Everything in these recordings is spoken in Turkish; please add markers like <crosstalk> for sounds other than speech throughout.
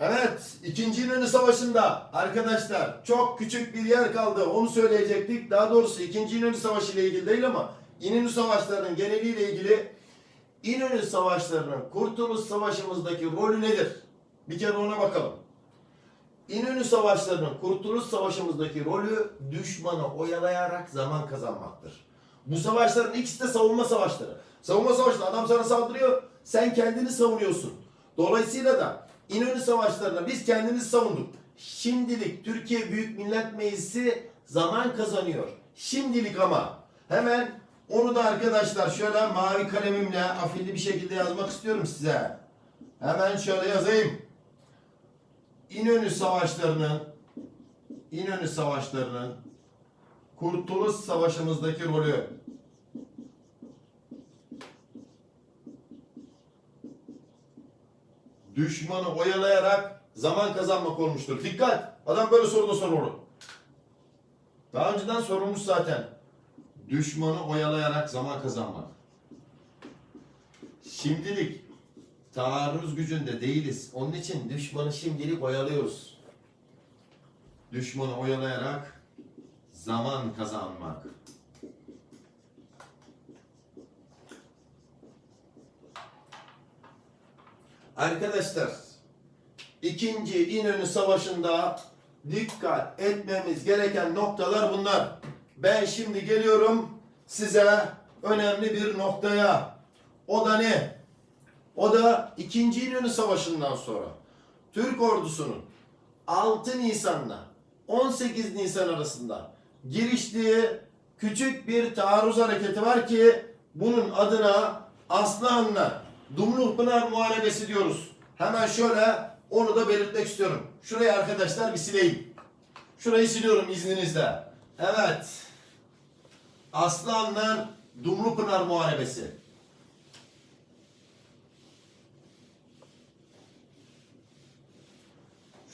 Evet, İkinci İnönü Savaşı'nda arkadaşlar çok küçük bir yer kaldı. Onu söyleyecektik. Daha doğrusu İkinci İnönü Savaşı ile ilgili değil ama İnönü Savaşları'nın geneliyle ilgili İnönü Savaşları'nın Kurtuluş Savaşı'mızdaki rolü nedir? Bir kere ona bakalım. İnönü Savaşları'nın Kurtuluş Savaşı'mızdaki rolü düşmanı oyalayarak zaman kazanmaktır. Bu savaşların ikisi de savunma savaşları. Savunma savaşında adam sana saldırıyor, sen kendini savunuyorsun. Dolayısıyla da İnönü Savaşları'nda biz kendimizi savunduk. Şimdilik Türkiye Büyük Millet Meclisi zaman kazanıyor. Şimdilik ama hemen onu da arkadaşlar şöyle mavi kalemimle afilli bir şekilde yazmak istiyorum size. Hemen şöyle yazayım. İnönü Savaşları'nın İnönü Savaşları'nın Kurtuluş Savaşımızdaki rolü düşmanı oyalayarak zaman kazanmak olmuştur. Dikkat! Adam böyle soru da. Daha önceden sorulmuş zaten. Düşmanı oyalayarak zaman kazanmak. Şimdilik taarruz gücünde değiliz. Onun için düşmanı şimdilik oyalıyoruz. Düşmanı oyalayarak zaman kazanmak. Arkadaşlar, ikinci İnönü Savaşı'nda dikkat etmemiz gereken noktalar bunlar. Ben şimdi geliyorum size önemli bir noktaya. O da ne? O da 2. İnönü Savaşı'ndan sonra Türk ordusunun 6 Nisan'la 18 Nisan arasında giriştiği küçük bir taarruz hareketi var ki bunun adına Aslanlı Dumlupınar Muharebesi diyoruz. Hemen şöyle onu da belirtmek istiyorum. Şurayı arkadaşlar bir sileyim. Şurayı siliyorum izninizle. Evet. Aslanlı Dumlupınar Muharebesi.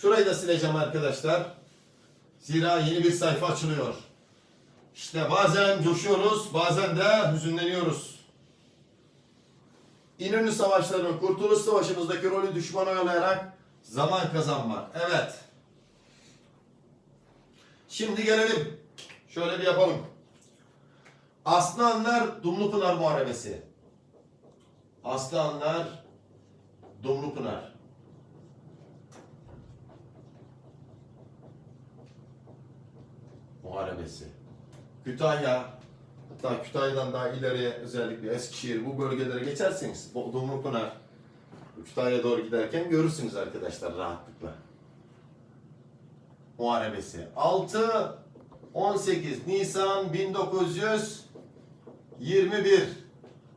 Şurayı da sileceğim arkadaşlar. Zira yeni bir sayfa açılıyor. İşte bazen coşuyoruz, bazen de hüzünleniyoruz. İnönü Savaşları'nın Kurtuluş Savaşı'mızdaki rolü düşman oyalayarak zaman kazanmak. Evet. Şimdi gelelim. Şöyle bir yapalım. Aslanlar Dumlupınar Muharebesi. Aslanlar Dumlupınar. Muharebesi. Kütahya, hatta Kütahya'dan daha ileriye özellikle Eskişehir bu bölgelere geçerseniz Dumlupınar, Kütahya'ya doğru giderken görürsünüz arkadaşlar rahatlıkla. Muharebesi. 6 18 Nisan 1921.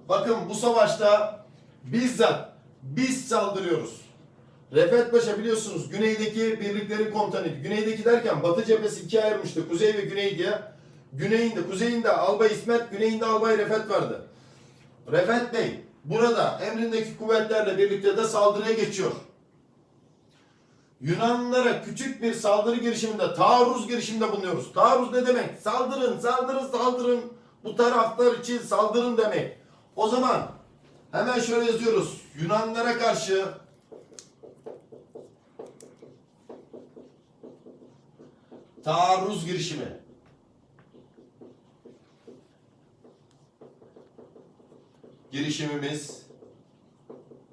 Bakın bu savaşta bizzat biz saldırıyoruz. Refet Paşa biliyorsunuz güneydeki birliklerin komutanıydı. Güneydeki derken Batı cephesi ikiye ayırmıştı. Kuzey ve güney diye. Güneyinde, kuzeyinde Albay İsmet, güneyinde Albay Refet vardı. Refet Bey burada emrindeki kuvvetlerle birlikte de saldırıya geçiyor. Yunanlılara küçük bir saldırı girişiminde, taarruz girişiminde bulunuyoruz. Taarruz ne demek? Saldırın, saldırın, saldırın. Bu taraftar için saldırın demek. O zaman hemen şöyle yazıyoruz. Yunanlara karşı taarruz girişimi. Girişimimiz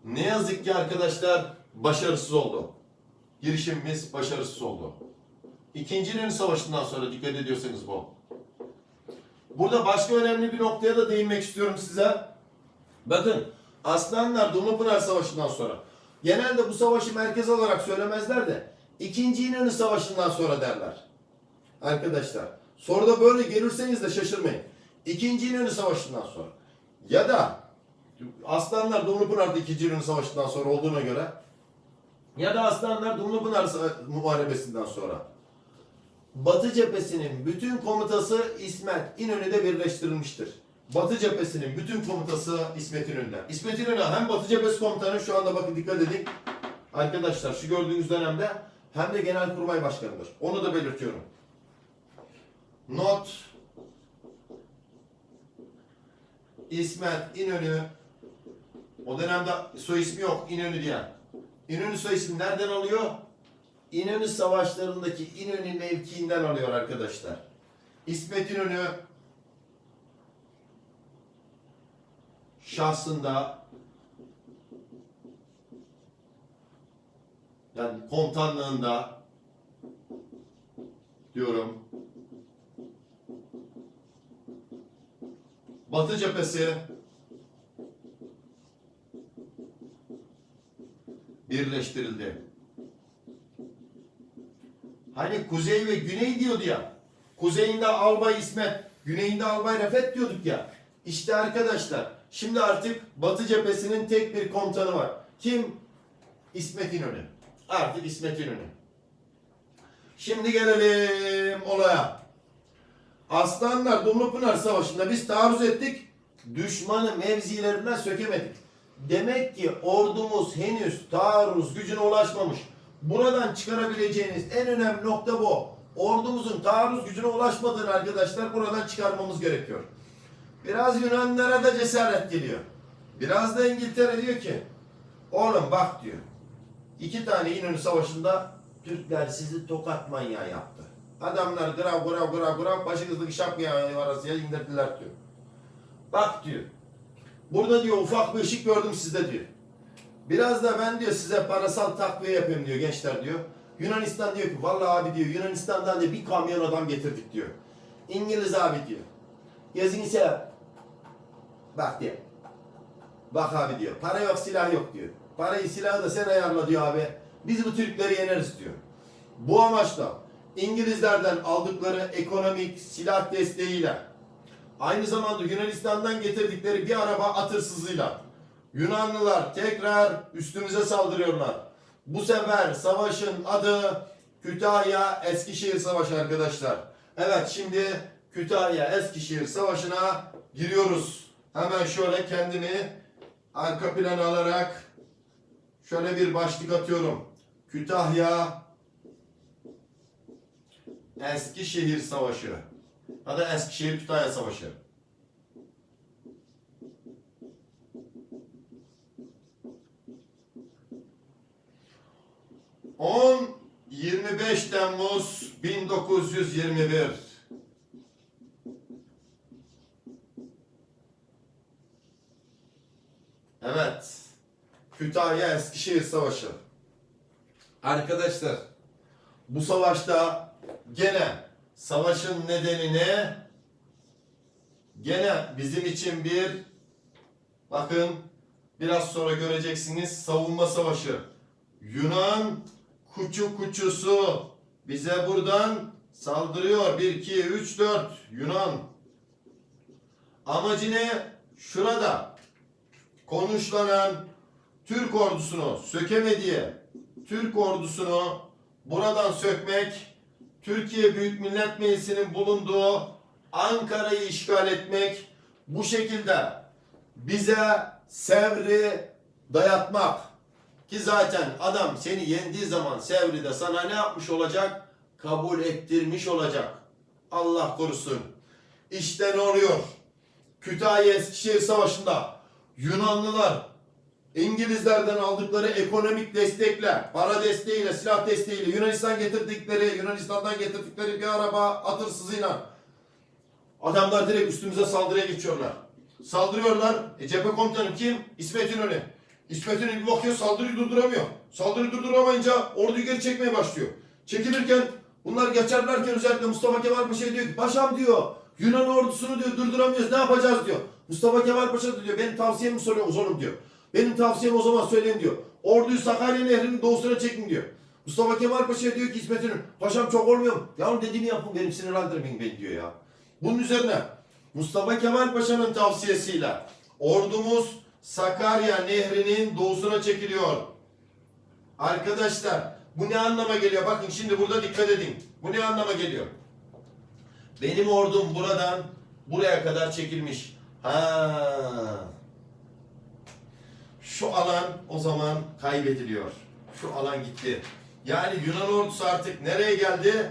ne yazık ki arkadaşlar başarısız oldu. Girişimimiz başarısız oldu. İkinci İnönü Savaşı'ndan sonra dikkat ediyorsanız bu. Burada başka önemli bir noktaya da değinmek istiyorum size. Bakın Aslanlar Dumlupınar Savaşı'ndan sonra genelde bu savaşı merkez olarak söylemezler de İkinci İnönü Savaşı'ndan sonra derler. Arkadaşlar soruda böyle gelirseniz de şaşırmayın. İkinci İnönü Savaşı'ndan sonra ya da Aslanlar Dumlupınar'da İkinci İnönü Savaşı'ndan sonra olduğuna göre ya da Aslanlar Dumlupınar Muharebesi'nden sonra Batı cephesinin bütün komutası İsmet İnönü'de birleştirilmiştir. Batı cephesinin bütün komutası İsmet İnönü'de. İsmet İnönü hem Batı cephesi komutanı şu anda bakın dikkat edin. Arkadaşlar şu gördüğünüz dönemde hem de Genelkurmay Başkanı'dır. Onu da belirtiyorum. Not İsmet İnönü o dönemde soy ismi yok İnönü diye. İnönü soy ismi nereden alıyor? İnönü savaşlarındaki İnönü mevkiinden alıyor arkadaşlar. İsmet İnönü şahsında yani komutanlığında diyorum Batı cephesi birleştirildi. Hani kuzey ve güney diyordu ya. Kuzeyinde Albay İsmet, güneyinde Albay Refet diyorduk ya. İşte arkadaşlar şimdi artık Batı cephesinin tek bir komutanı var. Kim? İsmet İnönü. Artık İsmet İnönü. Şimdi gelelim olaya. Aslanlar Dumlupınar Savaşı'nda biz taarruz ettik. Düşmanı mevzilerinden sökemedik. Demek ki ordumuz henüz taarruz gücüne ulaşmamış. Buradan çıkarabileceğiniz en önemli nokta bu. Ordumuzun taarruz gücüne ulaşmadığını arkadaşlar buradan çıkarmamız gerekiyor. Biraz Yunanlara da cesaret geliyor. Biraz da İngiltere diyor ki oğlum bak diyor. İki tane İnönü Savaşı'nda Türkler sizi tokat manyağı yaptı. Adamlar grav grav grav grav başınızdaki şapkayı arasıya indirdiler diyor. Bak diyor. Burada diyor ufak bir ışık gördüm sizde diyor. Biraz da ben diyor size parasal takviye yapayım diyor gençler diyor. Yunanistan diyor ki vallahi abi diyor Yunanistan'dan diyor bir kamyon adam getirdik diyor. İngiliz abi diyor. Yazın ise bak diyor. Bak abi diyor. Para yok silah yok diyor. Parayı silahı da sen ayarla diyor abi. Biz bu Türkleri yeneriz diyor. Bu amaçla İngilizlerden aldıkları ekonomik silah desteğiyle aynı zamanda Yunanistan'dan getirdikleri bir araba at hırsızıyla Yunanlılar tekrar üstümüze saldırıyorlar. Bu sefer savaşın adı Kütahya Eskişehir Savaşı arkadaşlar. Evet şimdi Kütahya Eskişehir Savaşı'na giriyoruz. Hemen şöyle kendimi arka plana alarak şöyle bir başlık atıyorum. Kütahya Eskişehir Savaşı. Ya da Eskişehir Kütahya Savaşı. On 25 Temmuz 1921. Evet. Kütahya Eskişehir Savaşı. Arkadaşlar bu savaşta gene savaşın nedeni ne? Gene bizim için bir bakın biraz sonra göreceksiniz savunma savaşı. Yunan kuçu kuçusu bize buradan saldırıyor. 1 2 3 4 Yunan. Amacı ne? Şurada konuşlanan Türk ordusunu sökemediği Türk ordusunu buradan sökmek, Türkiye Büyük Millet Meclisi'nin bulunduğu Ankara'yı işgal etmek, bu şekilde bize Sevr'i dayatmak. Ki zaten adam seni yendiği zaman Sevri'de sana ne yapmış olacak? Kabul ettirmiş olacak. Allah korusun. İşte ne oluyor? Kütahya Eskişehir Savaşı'nda Yunanlılar İngilizlerden aldıkları ekonomik destekle, para desteğiyle, silah desteğiyle Yunanistan getirdikleri, Yunanistan'dan getirdikleri bir araba atırsızıyla adamlar direkt üstümüze saldırıya geçiyorlar. Saldırıyorlar. E cephe komutanı kim? İsmet İnönü. İsmet İnönü bakıyor saldırıyı durduramıyor. Saldırıyı durduramayınca orduyu geri çekmeye başlıyor. Çekilirken bunlar geçerlerken özellikle Mustafa Kemal Paşa diyor ki paşam diyor Yunan ordusunu diyor durduramıyoruz ne yapacağız diyor. Mustafa Kemal Paşa diyor benim tavsiyemi soruyor oğlum diyor. Benim tavsiyem o zaman söyleyin diyor. Orduyu Sakarya Nehri'nin doğusuna çekin diyor. Mustafa Kemal Paşa diyor ki İsmet paşam çok olmuyor mu? Ya dediğimi yapın benim sinirlendirmeyin beni diyor ya. Bunun üzerine Mustafa Kemal Paşa'nın tavsiyesiyle ordumuz Sakarya Nehri'nin doğusuna çekiliyor. Arkadaşlar bu ne anlama geliyor? Bakın şimdi burada dikkat edin. Bu ne anlama geliyor? Benim ordum buradan buraya kadar çekilmiş. Ha. Şu alan o zaman kaybediliyor. Şu alan gitti. Yani Yunan ordusu artık nereye geldi?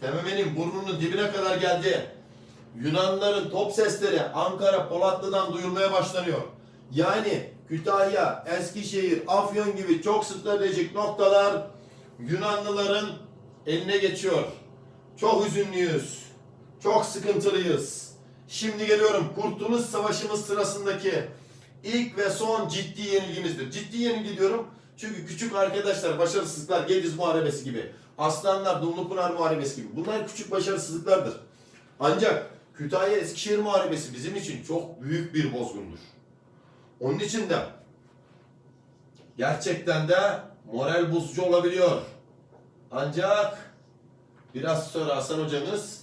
Tememenin burnunun dibine kadar geldi. Yunanların top sesleri Ankara Polatlı'dan duyulmaya başlanıyor. Yani Kütahya, Eskişehir, Afyon gibi çok stratejik noktalar Yunanlıların eline geçiyor. Çok üzünlüyüz. Çok sıkıntılıyız. Şimdi geliyorum. Kurtuluş Savaşımız sırasındaki ilk ve son ciddi yenilgimizdir. Ciddi yenilgi diyorum. Çünkü küçük arkadaşlar, başarısızlıklar, Gediz Muharebesi gibi, Aslanlar, Dumlupınar Muharebesi gibi. Bunlar küçük başarısızlıklardır. Ancak Kütahya Eskişehir Muharebesi bizim için çok büyük bir bozgundur. Onun için de gerçekten de moral bozucu olabiliyor. Ancak biraz sonra Hasan hocamız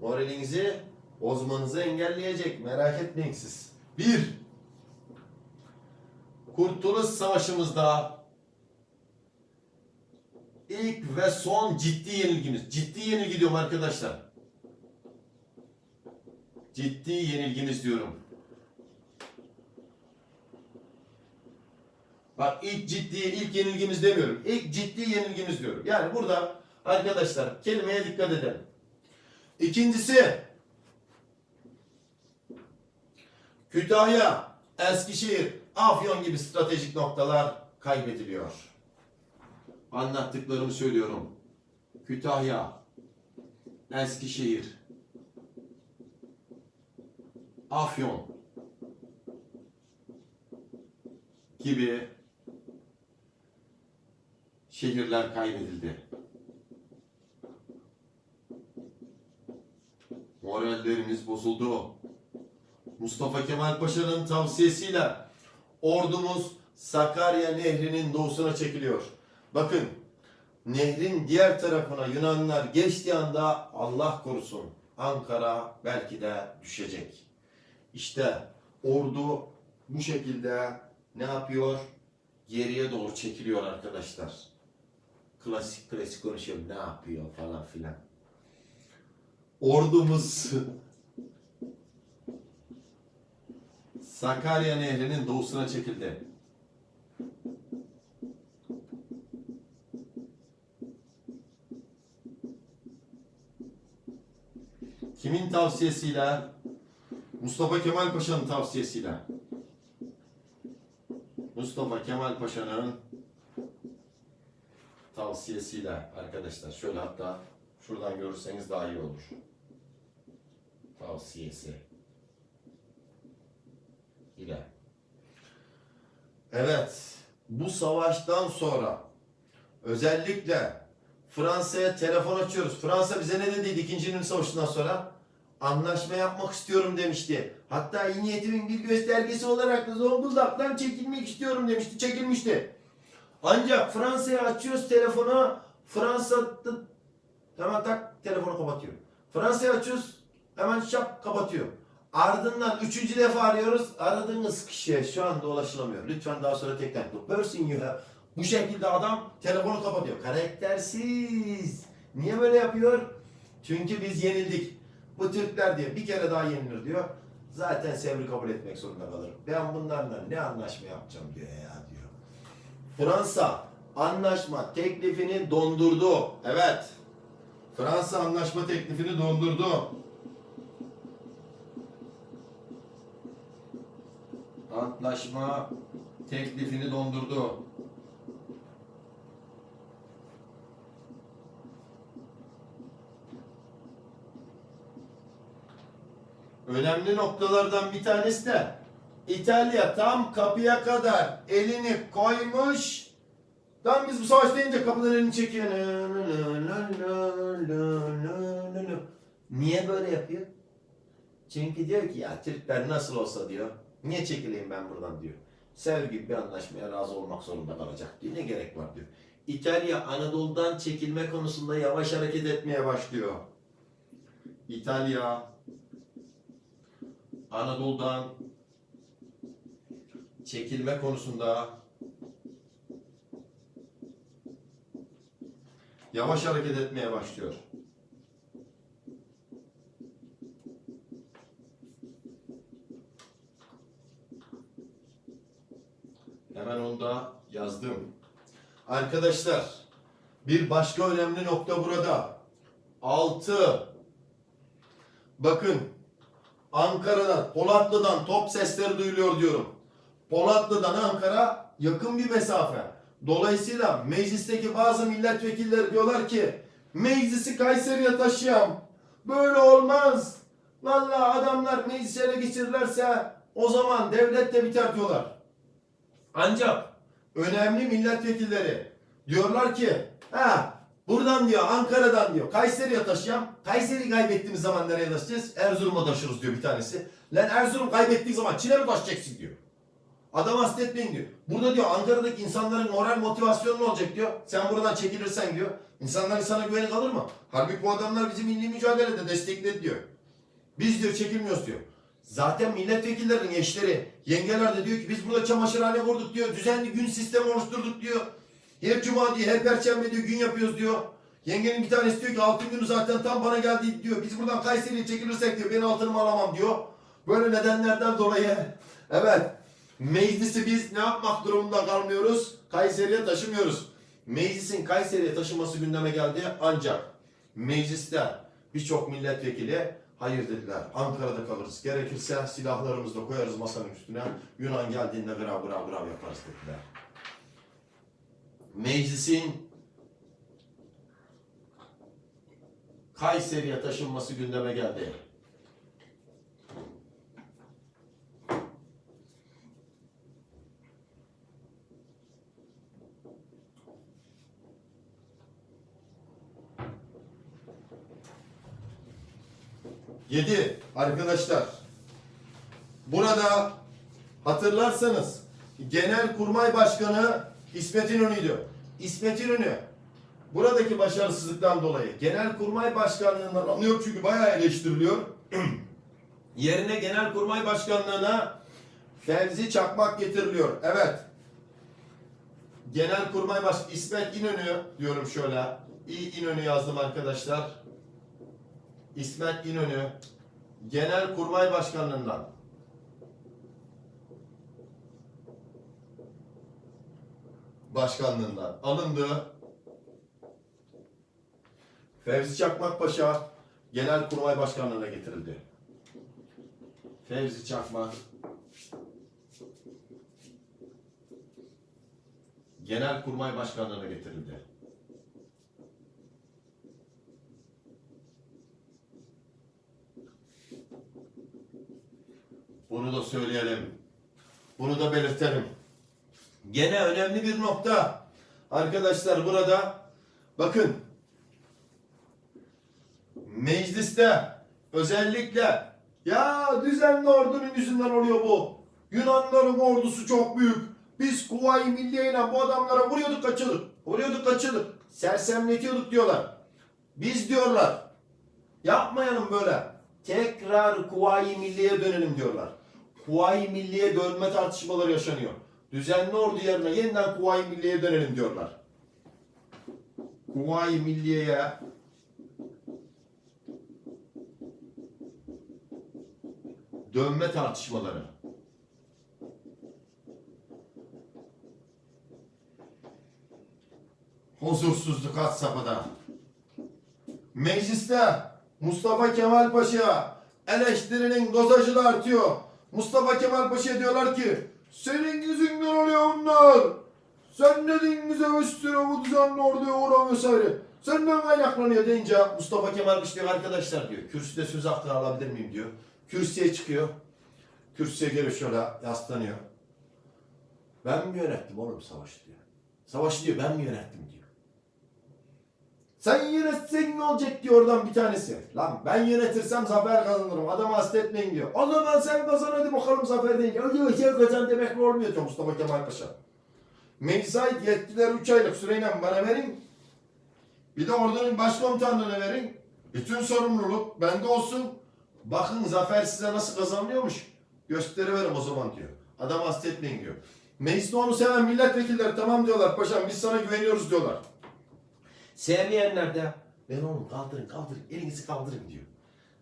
moralinizi bozmanızı engelleyecek. Merak etmeyin siz. Bir, Kurtuluş Savaşımızda ilk ve son ciddi yenilgimiz. Ciddi yenilgi diyorum arkadaşlar. Ciddi yenilgimiz diyorum. Bak ilk ciddi, ilk yenilgimiz demiyorum. İlk ciddi yenilgimiz diyorum. Yani burada arkadaşlar kelimeye dikkat edelim. İkincisi Kütahya, Eskişehir, Afyon gibi stratejik noktalar kaybediliyor. Anlattıklarımı söylüyorum. Kütahya, Eskişehir, Afyon gibi şehirler kaybedildi. Morallerimiz bozuldu. Mustafa Kemal Paşa'nın tavsiyesiyle ordumuz Sakarya Nehri'nin doğusuna çekiliyor. Bakın nehrin diğer tarafına Yunanlılar geçtiği anda Allah korusun Ankara belki de düşecek. İşte ordu bu şekilde ne yapıyor? Geriye doğru çekiliyor arkadaşlar. Klasik klasik konuşuyorum ne yapıyor falan filan. Ordumuz Sakarya Nehri'nin doğusuna çekildi. Kimin tavsiyesiyle? Mustafa Kemal Paşa'nın tavsiyesiyle. Mustafa Kemal Paşa'nın tavsiyesiyle arkadaşlar şöyle hatta şuradan görürseniz daha iyi olur. Tavsiyesi ile. Evet, bu savaştan sonra özellikle Fransa'ya telefon açıyoruz. Fransa bize ne dediydi İkinci Dünya Savaşı'ndan sonra? Anlaşma yapmak istiyorum demişti. Hatta iyi niyetimin bir göstergesi olarak da Zonguldak'tan çekilmek istiyorum demişti. Çekilmişti. Ancak Fransa'ya açıyoruz telefonu. Fransa hemen tak telefonu kapatıyor. Fransa'ya açıyoruz hemen şap kapatıyor. Ardından üçüncü defa arıyoruz. Aradığınız kişiye şu anda ulaşılamıyor. Lütfen daha sonra tekrar. The person you have. Bu şekilde adam telefonu kapatıyor. Karaktersiz. Niye böyle yapıyor? Çünkü biz yenildik. Bu Türkler diyor bir kere daha yenilir diyor. Zaten sevri kabul etmek zorunda kalırım. Ben bunlarla ne anlaşma yapacağım diyor ya diyor. Fransa anlaşma teklifini dondurdu. Evet. Fransa anlaşma teklifini dondurdu. Antlaşma teklifini dondurdu. Önemli noktalardan bir tanesi de İtalya tam kapıya kadar elini koymuş. Tam biz bu savaş deyince kapıdan elini çekiyor. Niye böyle yapıyor? Çünkü diyor ki ya Türkler nasıl olsa diyor. Niye çekileyim ben buradan diyor. Sev gibi bir anlaşmaya razı olmak zorunda kalacak diyor. Ne gerek var diyor. İtalya Anadolu'dan çekilme konusunda yavaş hareket etmeye başlıyor. İtalya Anadolu'dan çekilme konusunda yavaş hareket etmeye başlıyor. Hemen onu da yazdım. Arkadaşlar bir başka önemli nokta burada. 6 Bakın Ankara'dan, Polatlı'dan top sesleri duyuluyor diyorum. Polatlı'dan Ankara yakın bir mesafe. Dolayısıyla meclisteki bazı milletvekilleri diyorlar ki meclisi Kayseri'ye taşıyam. Böyle olmaz. Vallahi adamlar meclisi ele geçirirlerse o zaman devlet de biter diyorlar. Ancak önemli milletvekilleri diyorlar ki ha buradan diyor Ankara'dan diyor Kayseri'ye taşıyam. Kayseri'yi kaybettiğimiz zaman nereye taşıyacağız? Erzurum'a taşırız diyor bir tanesi. Lan Erzurum kaybettiği zaman Çin'e mi taşıyacaksın diyor. Adam hastetmeyin diyor. Burada diyor Ankara'daki insanların moral motivasyonu ne olacak diyor. Sen buradan çekilirsen diyor. İnsanların sana güveni kalır mı? Halbuki bu adamlar bizi milli mücadelede destekledi diyor. Biz diyor çekilmiyoruz diyor. Zaten milletvekillerinin eşleri, yengeler de diyor ki biz burada çamaşırhane kurduk diyor. Düzenli gün sistemi oluşturduk diyor. Her cuma diyor, her perşembe diyor gün yapıyoruz diyor. Yengenin bir tanesi diyor ki altın günü zaten tam bana geldi diyor. Biz buradan Kayseri'ye çekilirsek diyor ben altınımı alamam diyor. Böyle nedenlerden dolayı <laughs> evet meclisi biz ne yapmak durumunda kalmıyoruz? Kayseri'ye taşımıyoruz. Meclisin Kayseri'ye taşıması gündeme geldi ancak mecliste birçok milletvekili hayır dediler. Ankara'da kalırız. Gerekirse silahlarımızı da koyarız masanın üstüne. Yunan geldiğinde grav grav grav yaparız dediler. Meclisin Kayseri'ye taşınması gündeme geldi. Yedi arkadaşlar. Burada hatırlarsanız Genelkurmay Başkanı İsmet İnönü'ydü. İsmet İnönü buradaki başarısızlıktan dolayı Genelkurmay Başkanlığından alınıyor çünkü bayağı eleştiriliyor. <clears throat> Yerine Genelkurmay Başkanlığına Fevzi Çakmak getiriliyor. Evet. Genelkurmay Baş İsmet İnönü diyorum şöyle. İ İnönü yazdım arkadaşlar. İsmet İnönü Genelkurmay Başkanlığından başkanlığından alındı. Fevzi Çakmak Paşa Genelkurmay Başkanlığına getirildi. Fevzi Çakmak Genelkurmay Başkanlığına getirildi. Bunu da söyleyelim. Bunu da belirtelim. Gene önemli bir nokta. Arkadaşlar burada bakın mecliste özellikle ya düzenli ordunun yüzünden oluyor bu. Yunanların ordusu çok büyük. Biz Kuvayi Milliye ile bu adamlara vuruyorduk kaçıyorduk. Vuruyorduk kaçıyorduk. Sersemletiyorduk diyorlar. Biz diyorlar. Yapmayalım böyle. Tekrar Kuvayi Milliye dönelim diyorlar. Kuvayi Milliye dönme tartışmaları yaşanıyor. Düzenli ordu yerine yeniden Kuvayi Milliye'ye dönelim diyorlar. Kuvayi Milliye'ye dönme tartışmaları. Huzursuzluk had safhada. Mecliste Mustafa Kemal Paşa eleştirinin dozajı da artıyor. Mustafa Kemal Paşa diyorlar ki senin yüzünden oluyor bunlar. Sen dedin bize üstüne bu düzenli orduya uğra vesaire. Senden kaynaklanıyor deyince Mustafa Kemal Paşa diyor arkadaşlar diyor. Kürsüde söz hakkı alabilir miyim diyor. Kürsüye çıkıyor. Kürsüye geliyor şöyle yaslanıyor. Ben mi yönettim oğlum savaşı diyor. Savaşı diyor ben mi yönettim diyor. Sen yönetsen ne olacak diyor oradan bir tanesi. Lan ben yönetirsem zafer kazanırım. Adamı hasta etmeyin diyor. O zaman sen kazan hadi bakalım zafer deyince. Öyle şey kazan demek mi olmuyor diyor Mustafa Kemal Paşa. Meclise ait yetkiler 3 aylık süreyle bana verin. Bir de ordunun başkomutanlığına verin. Bütün sorumluluk bende olsun. Bakın zafer size nasıl kazanılıyormuş. Gösteriverim o zaman diyor. Adam hasta etmeyin diyor. Mecliste onu seven milletvekilleri tamam diyorlar. Paşam biz sana güveniyoruz diyorlar. Sevmeyenler de ben onu kaldırın kaldırın elinizi kaldırın diyor.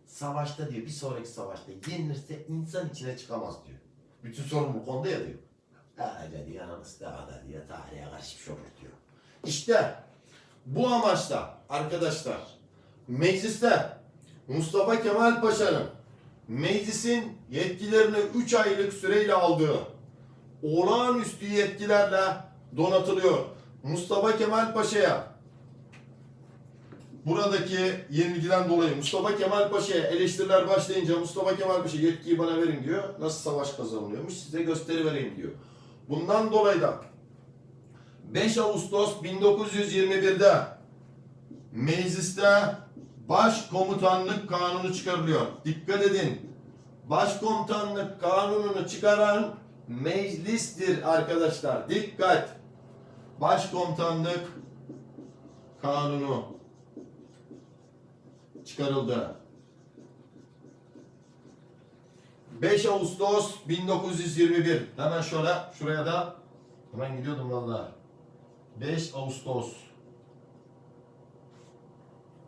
Savaşta diyor bir sonraki savaşta yenilirse insan içine çıkamaz diyor. Bütün sorumluluk onda ya diyor. Öyle diyor anamız diyor tarihe karışmış olur diyor. İşte bu amaçla arkadaşlar mecliste Mustafa Kemal Paşa'nın meclisin yetkilerini 3 aylık süreyle aldığı olağanüstü yetkilerle donatılıyor. Mustafa Kemal Paşa'ya buradaki yenilgiden dolayı Mustafa Kemal Paşa'ya eleştiriler başlayınca Mustafa Kemal Paşa yetkiyi bana verin diyor. Nasıl savaş kazanılıyormuş size gösteri vereyim diyor. Bundan dolayı da 5 Ağustos 1921'de mecliste başkomutanlık kanunu çıkarılıyor. Dikkat edin. Başkomutanlık kanununu çıkaran meclistir arkadaşlar. Dikkat. Başkomutanlık kanunu çıkarıldı. 5 Ağustos 1921. Hemen şöyle şuraya da hemen gidiyordum vallahi. 5 Ağustos.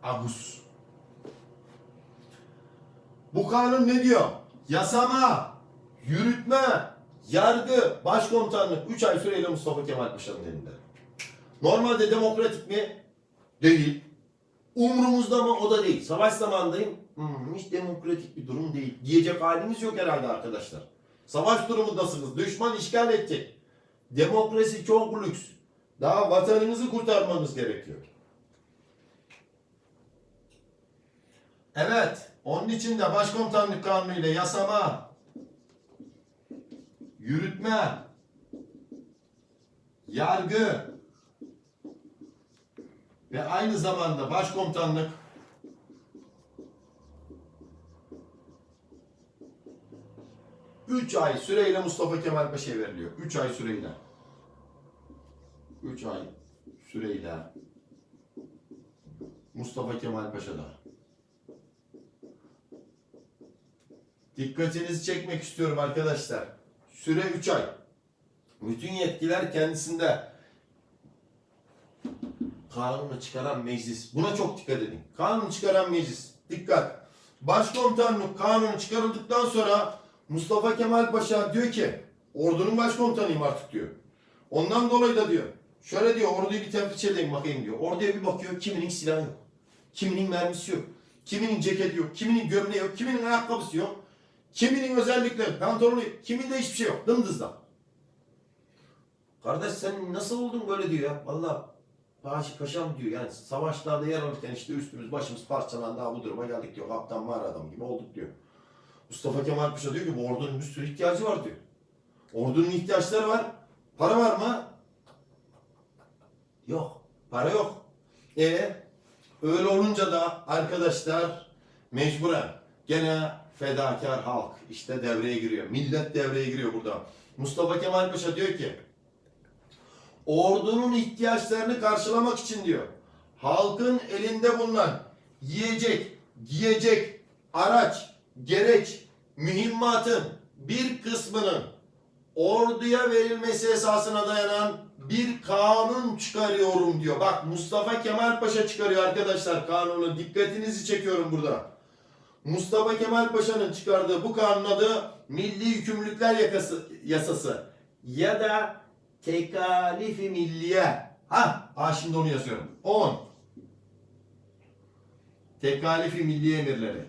Ağustos. Bu kanun ne diyor? Yasama, yürütme, yargı, başkomutanlık 3 ay süreyle Mustafa Kemal Paşa'nın elinde. Normalde demokratik mi? Değil. Umrumuzda mı? O da değil. Savaş zamanındayım. Hmm, hiç demokratik bir durum değil. Diyecek halimiz yok herhalde arkadaşlar. Savaş durumundasınız. Düşman işgal edecek. Demokrasi çok lüks. Daha vatanınızı kurtarmanız gerekiyor. Evet. Onun için de başkomutanlık kanunu ile yasama, yürütme, yargı ve aynı zamanda başkomutanlık Üç ay süreyle Mustafa Kemal Paşa'ya veriliyor. Üç ay süreyle. Üç ay süreyle Mustafa Kemal Paşa'da. Dikkatinizi çekmek istiyorum arkadaşlar. Süre 3 ay. Bütün yetkiler kendisinde. Kanunu çıkaran meclis. Buna çok dikkat edin. Kanunu çıkaran meclis. Dikkat. Başkomutanlık kanunu çıkarıldıktan sonra Mustafa Kemal Paşa diyor ki ordunun başkomutanıyım artık diyor. Ondan dolayı da diyor. Şöyle diyor orduyu bir teftiş edeyim bakayım diyor. Orduya bir bakıyor kiminin silahı yok. Kiminin mermisi yok. Kiminin ceketi yok. Kiminin gömleği yok. Kiminin ayakkabısı yok. Kiminin özellikleri, pantolonu, kiminde hiçbir şey yok. Dımdızda. Kardeş sen nasıl oldun böyle diyor ya. Valla Paşa Paşam diyor yani savaşlarda yer alırken işte üstümüz başımız parçalandı daha bu duruma geldik diyor. Kaptan var adam gibi olduk diyor. Mustafa Kemal Paşa diyor ki bu ordunun bir sürü ihtiyacı var diyor. Ordunun ihtiyaçları var. Para var mı? Yok. Para yok. E öyle olunca da arkadaşlar mecburen gene fedakar halk işte devreye giriyor. Millet devreye giriyor burada. Mustafa Kemal Paşa diyor ki ordunun ihtiyaçlarını karşılamak için diyor. Halkın elinde bulunan yiyecek, giyecek, araç, gereç, mühimmatın bir kısmının orduya verilmesi esasına dayanan bir kanun çıkarıyorum diyor. Bak Mustafa Kemal Paşa çıkarıyor arkadaşlar kanunu. Dikkatinizi çekiyorum burada. Mustafa Kemal Paşa'nın çıkardığı bu kanun adı Milli Yükümlülükler Yasası ya da Tekalifi Milliye. Ha, ha şimdi onu yazıyorum. 10. Tekalifi Milliye Emirleri.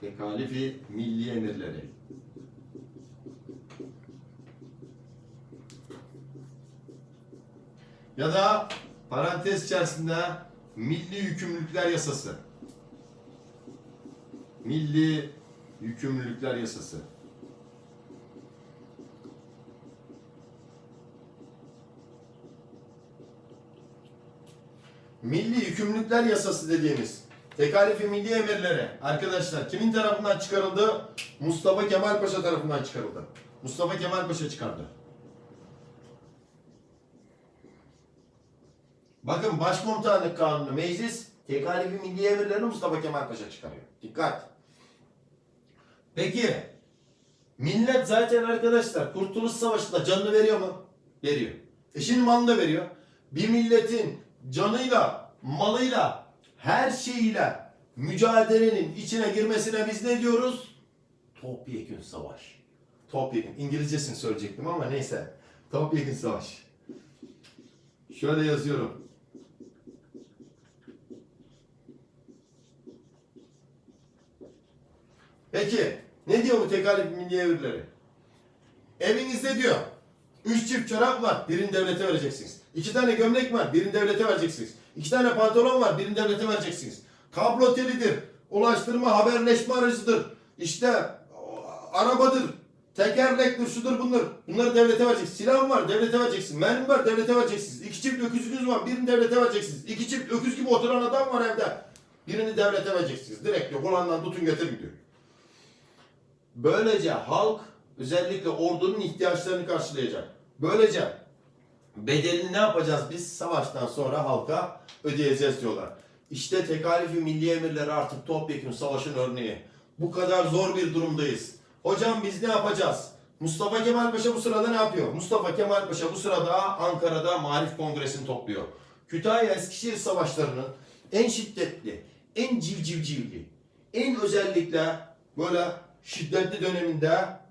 Tekalifi Milli Emirleri. Ya da parantez içerisinde Milli Yükümlülükler Yasası. Milli Yükümlülükler Yasası. Milli Yükümlülükler Yasası dediğimiz tekalifi milli emirleri arkadaşlar kimin tarafından çıkarıldı? Mustafa Kemal Paşa tarafından çıkarıldı. Mustafa Kemal Paşa çıkardı. Bakın Başkomutanlık Kanunu meclis tekalifi milli emirlerini Mustafa Kemal Paşa çıkarıyor. Dikkat. Peki millet zaten arkadaşlar Kurtuluş Savaşı'nda canını veriyor mu? Veriyor. E şimdi malını da veriyor. Bir milletin canıyla, malıyla, her şeyiyle mücadelenin içine girmesine biz ne diyoruz? Topyekün savaş. Topyekün. İngilizcesini söyleyecektim ama neyse. Topyekün savaş. Şöyle yazıyorum. Peki Ne diyor bu tekalif milli evirleri? Evinizde diyor. Üç çift çorap var. Birini devlete vereceksiniz. İki tane gömlek var. Birini devlete vereceksiniz. İki tane pantolon var. Birini devlete vereceksiniz. Kablo telidir. Ulaştırma haberleşme aracıdır. İşte arabadır. Tekerlektir, şudur bunlar. Bunları devlete vereceksin. Silah var, devlete vereceksin. Mermi var, devlete vereceksiniz. İki çift öküzünüz var, birini devlete vereceksiniz. İki çift öküz gibi oturan adam var evde. Birini devlete vereceksiniz. Direkt diyor, kulağından tutun getirin diyor. Böylece halk özellikle ordunun ihtiyaçlarını karşılayacak. Böylece bedelini ne yapacağız biz? Savaştan sonra halka ödeyeceğiz diyorlar. İşte tekalifi milli emirleri artık topyekun savaşın örneği. Bu kadar zor bir durumdayız. Hocam biz ne yapacağız? Mustafa Kemal Paşa bu sırada ne yapıyor? Mustafa Kemal Paşa bu sırada Ankara'da Marif Kongresi'ni topluyor. Kütahya Eskişehir savaşlarının en şiddetli, en civcivcivli, en özellikle böyle şiddetli döneminde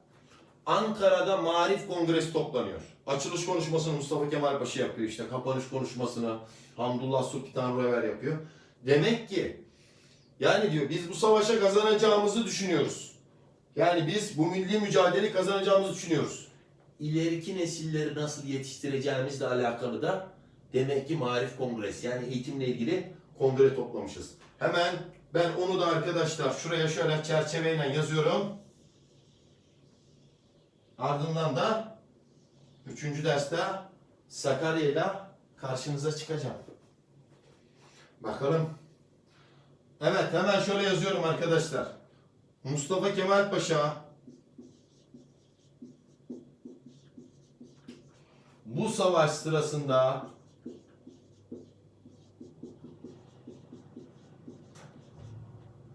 Ankara'da Marif Kongresi toplanıyor. Açılış konuşmasını Mustafa Kemal Paşa yapıyor işte. Kapanış konuşmasını Hamdullah Sultan Röver yapıyor. Demek ki yani diyor biz bu savaşa kazanacağımızı düşünüyoruz. Yani biz bu milli mücadeleyi kazanacağımızı düşünüyoruz. İleriki nesilleri nasıl yetiştireceğimizle alakalı da demek ki Marif Kongresi yani eğitimle ilgili kongre toplamışız. Hemen ben onu da arkadaşlar şuraya şöyle çerçeveyle yazıyorum. Ardından da üçüncü derste Sakarya'yla karşınıza çıkacağım. Bakalım. Evet hemen şöyle yazıyorum arkadaşlar. Mustafa Kemal Paşa bu savaş sırasında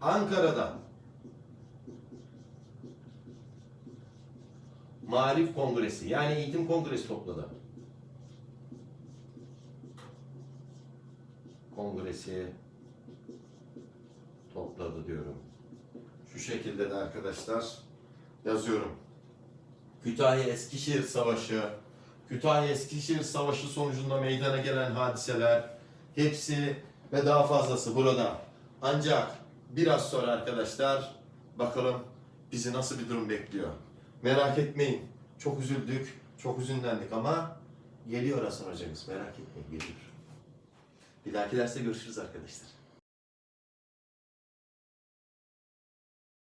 Ankara'da Marif Kongresi yani eğitim kongresi topladı. Kongresi topladı diyorum. Şu şekilde de arkadaşlar yazıyorum. Kütahya Eskişehir Savaşı, Kütahya Eskişehir Savaşı sonucunda meydana gelen hadiseler hepsi ve daha fazlası burada. Ancak biraz sonra arkadaşlar bakalım bizi nasıl bir durum bekliyor. Merak etmeyin. Çok üzüldük, çok üzünlendik ama geliyor Hasan hocamız. Merak etmeyin, geliyor. Bir dahaki derste görüşürüz arkadaşlar.